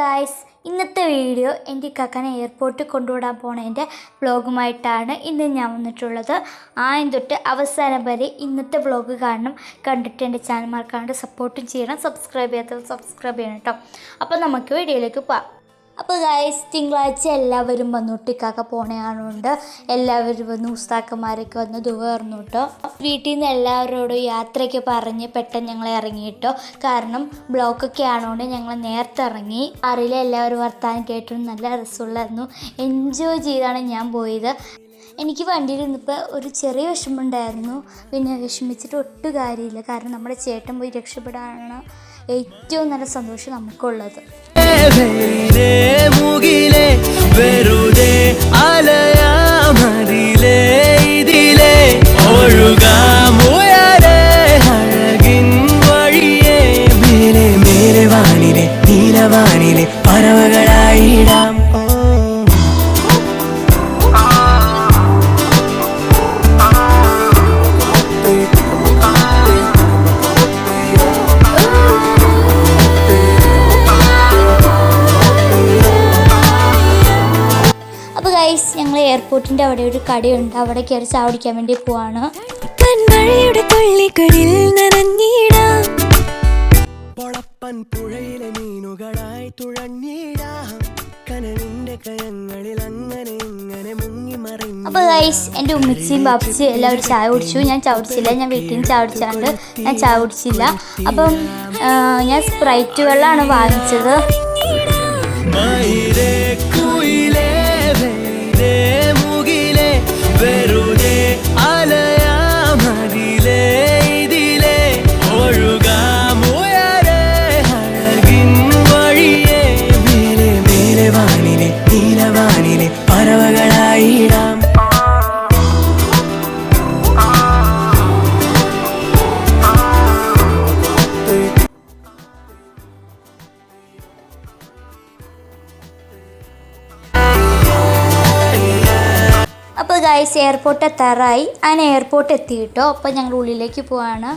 Guys ഇന്നത്തെ video എന്റെ ഇക്കാക്കനെ എയർപോർട്ടിൽ കൊണ്ടുവിടാൻ പോണതിന്റെ വ്ളോഗുമായിട്ടാണ് ഇന്ന് ഞാൻ വന്നിട്ടുള്ളത്. ആദ്യം തൊട്ട് അവസാനം വരെ ഇന്നത്തെ വ്ളോഗ് കാരണം കണ്ടിട്ട് എന്റെ ചാനൽ മാർക്കാണ്ട് സപ്പോർട്ടും ചെയ്യണം. സബ്സ്ക്രൈബ് ചെയ്യാത്തത് സബ്സ്ക്രൈബ് ചെയ്യണം കേട്ടോ അപ്പോൾ നമുക്ക് വീഡിയോയിലേക്ക് പോവാം. അപ്പോൾ ഗൈസ് തിങ്കളാഴ്ച എല്ലാവരും വന്നു ഇക്കാക്ക പോണയാണുണ്ട് എല്ലാവരും വന്ന് ഉസ്താക്കന്മാരൊക്കെ വന്ന് ദുവർന്നു കേട്ടോ. വീട്ടിൽ നിന്ന് എല്ലാവരോടും യാത്രയ്ക്ക് പറഞ്ഞ് പെട്ടെന്ന് ഞങ്ങൾ ഇറങ്ങി കേട്ടോ. കാരണം ബ്ലോക്കൊക്കെ ആണോണ്ട് ഞങ്ങൾ നേരത്തെ ഇറങ്ങി. അറിയില്ല എല്ലാവരും വർത്താനം കേട്ടു നല്ല രസമുള്ളായിരുന്നു. എൻജോയ് ചെയ്താണ് ഞാൻ പോയത്. എനിക്ക് വണ്ടിയിൽ നിന്നിപ്പോൾ ഒരു ചെറിയ വിഷമമുണ്ടായിരുന്നു. പിന്നെ വിഷമിച്ചിട്ട് ഒട്ടും കാര്യമില്ല. കാരണം നമ്മുടെ ചേട്ടൻ പോയി രക്ഷപ്പെടാനാണ് ഏറ്റവും നല്ല സന്തോഷം നമുക്കുള്ളത്. വെയിലേ മുകിലേ വെറുതെ അലയാമതിലേ ഇതിലേ. ഒഴുകാമുയരേ അഴകിൻ വഴിയേ. മേലെ മേലെ വാനിലെ നീലവാനിലെ പറവകളായിടാം എയർപോർട്ടിന്റെ അവിടെ ഒരു കടയുണ്ട്. അവിടെ കയറി ചാവടിക്കാൻ വേണ്ടി പോവാണ്. അപ്പൊ തുള്ളികളിൽ നനഞ്ഞിടാം. പൊളപ്പൻ പുഴയിലെ മീനുകളായി തുഴഞ്ഞിടാം. കനലിന്റെ കയങ്ങളിൽ അങ്ങനെ ഇങ്ങനെ മുങ്ങി മറിഞ്ഞു അപ്പോൾ ഗൈസ് എന്റെ ഉമ്മച്ചിയും ബാപ്പച്ചിയും എല്ലാവരും ചായ കുടിച്ചു. ഞാൻ ചവിടിച്ചില്ല ഞാൻ വീട്ടിൽ നിന്ന് ചവിടിച്ചാണ്ട് ഞാൻ ചായ കുടിച്ചില്ല. അപ്പം ഞാൻ സ്പ്രൈറ്റ് വെള്ളമാണ് വാങ്ങിച്ചത്. അപ്പോൾ ഗൈസ് എയർപോർട്ട് എത്താറായി അങ്ങനെ എയർപോർട്ട് എത്തി കേട്ടോ അപ്പോൾ ഞങ്ങൾ ഉള്ളിലേക്ക് പോവാണ്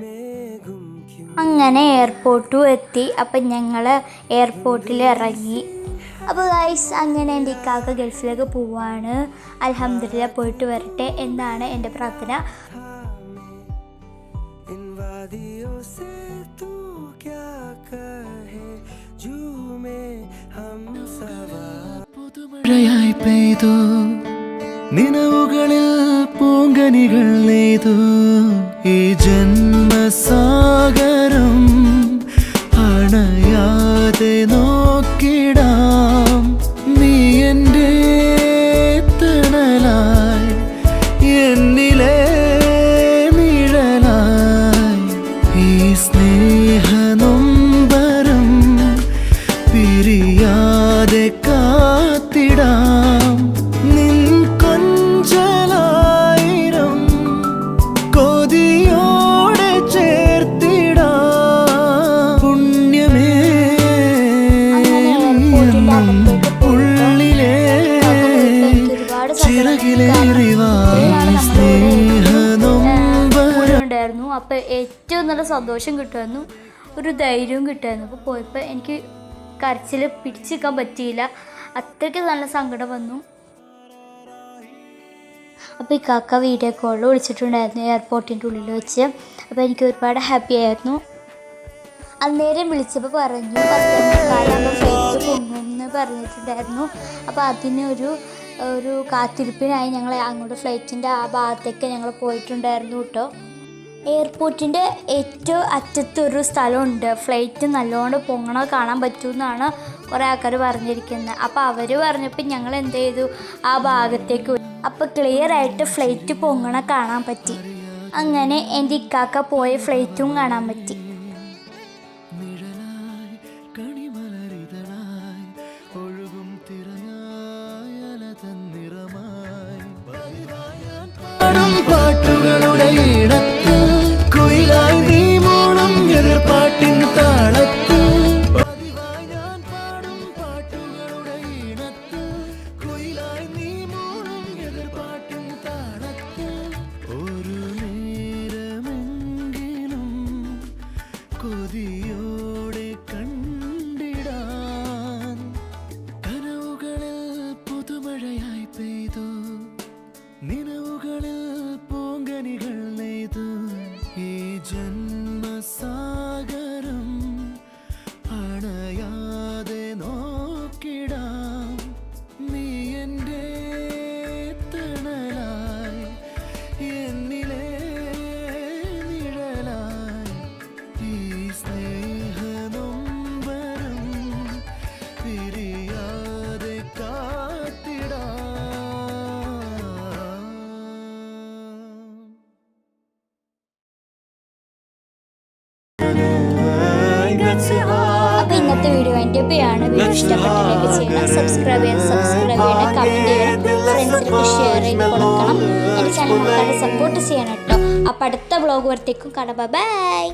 മേഘം ക്യൂ അങ്ങനെ എയർപോർട്ടും എത്തി അപ്പം ഞങ്ങൾ എയർപോർട്ടിൽ ഇറങ്ങി അപ്പോൾ ഗൈസ് അങ്ങനെ എൻ്റെ ഇക്കാക്ക ഗൾഫിലേക്ക് പോവാണ് അലഹമ്മദില്ല പോയിട്ട് വരട്ടെ എന്നാണ് എൻ്റെ പ്രാർത്ഥന इन वादियों से तू क्या कहे പെയ്തു നിലവുകളിൽ പൂങ്കനികൾ നെയ്തു. ഈ ജന്മസാഗരം അണയാതെ നോക്കിടാം. നീ എന്റെ തണലായി അപ്പോൾ ഏറ്റവും നല്ല സന്തോഷം കിട്ടുമായിരുന്നു ഒരു ധൈര്യവും കിട്ടുമായിരുന്നു അപ്പോൾ പോയപ്പോൾ എനിക്ക് കരച്ചിൽ പിടിച്ചു നിൽക്കാൻ പറ്റിയില്ല. അത്രയ്ക്ക് നല്ല സങ്കടം വന്നു. അപ്പോൾ ഈ കാക്ക വീഡിയോ കോളിൽ വിളിച്ചിട്ടുണ്ടായിരുന്നു എയർപോർട്ടിന്റെ ഉള്ളിൽ വെച്ച്. അപ്പോൾ എനിക്ക് ഒരുപാട് ഹാപ്പി ആയിരുന്നു. അന്നേരം വിളിച്ചപ്പോൾ പറഞ്ഞു പത്തേക്കാലാകുമ്പോൾ ഫ്ലൈറ്റ് പറഞ്ഞിട്ടുണ്ടായിരുന്നു. അപ്പോൾ അതിനൊരു ഒരു കാത്തിരിപ്പിനായി ഞങ്ങൾ അങ്ങോട്ട് ഫ്ലൈറ്റിന്റെ ആ ഭാഗത്തേക്ക് ഞങ്ങൾ പോയിട്ടുണ്ടായിരുന്നു കേട്ടോ എയർപോർട്ടിന്റെ ഏറ്റവും അറ്റത്തൊരു സ്ഥലമുണ്ട്. ഫ്ലൈറ്റ് നല്ലോണം പൊങ്ങണ കാണാൻ പറ്റുമെന്നാണ് കുറേ ആൾക്കാർ പറഞ്ഞിരിക്കുന്നത്. അപ്പോൾ അവർ പറഞ്ഞപ്പോൾ ഞങ്ങൾ എന്ത് ചെയ്തു? ആ ഭാഗത്തേക്ക് അപ്പോൾ ക്ലിയർ ആയിട്ട് ഫ്ലൈറ്റ് പൊങ്ങണ കാണാൻ പറ്റി. അങ്ങനെ എന്റെ ഇക്കാക്ക പോയ ഫ്ലൈറ്റും കാണാൻ പറ്റി. sun. ഇന്നത്തെ വീഡിയോ ആണ് വീഡിയോ ഇഷ്ടപ്പെട്ട ചെയ്യണം. സബ്സ്ക്രൈബ് ചെയ്യണം സബ്സ്ക്രൈബ് ചെയ്യണം കമന്റ് ചെയ്യണം ഷെയർ ചെയ്ത് കൊടുക്കണം. എന്റെ ചാനൽ സപ്പോർട്ട് ചെയ്യണം കേട്ടോ. അപ്പോൾ അടുത്ത വ്ളോഗ് വരത്തേക്കും കാണാം. ബൈ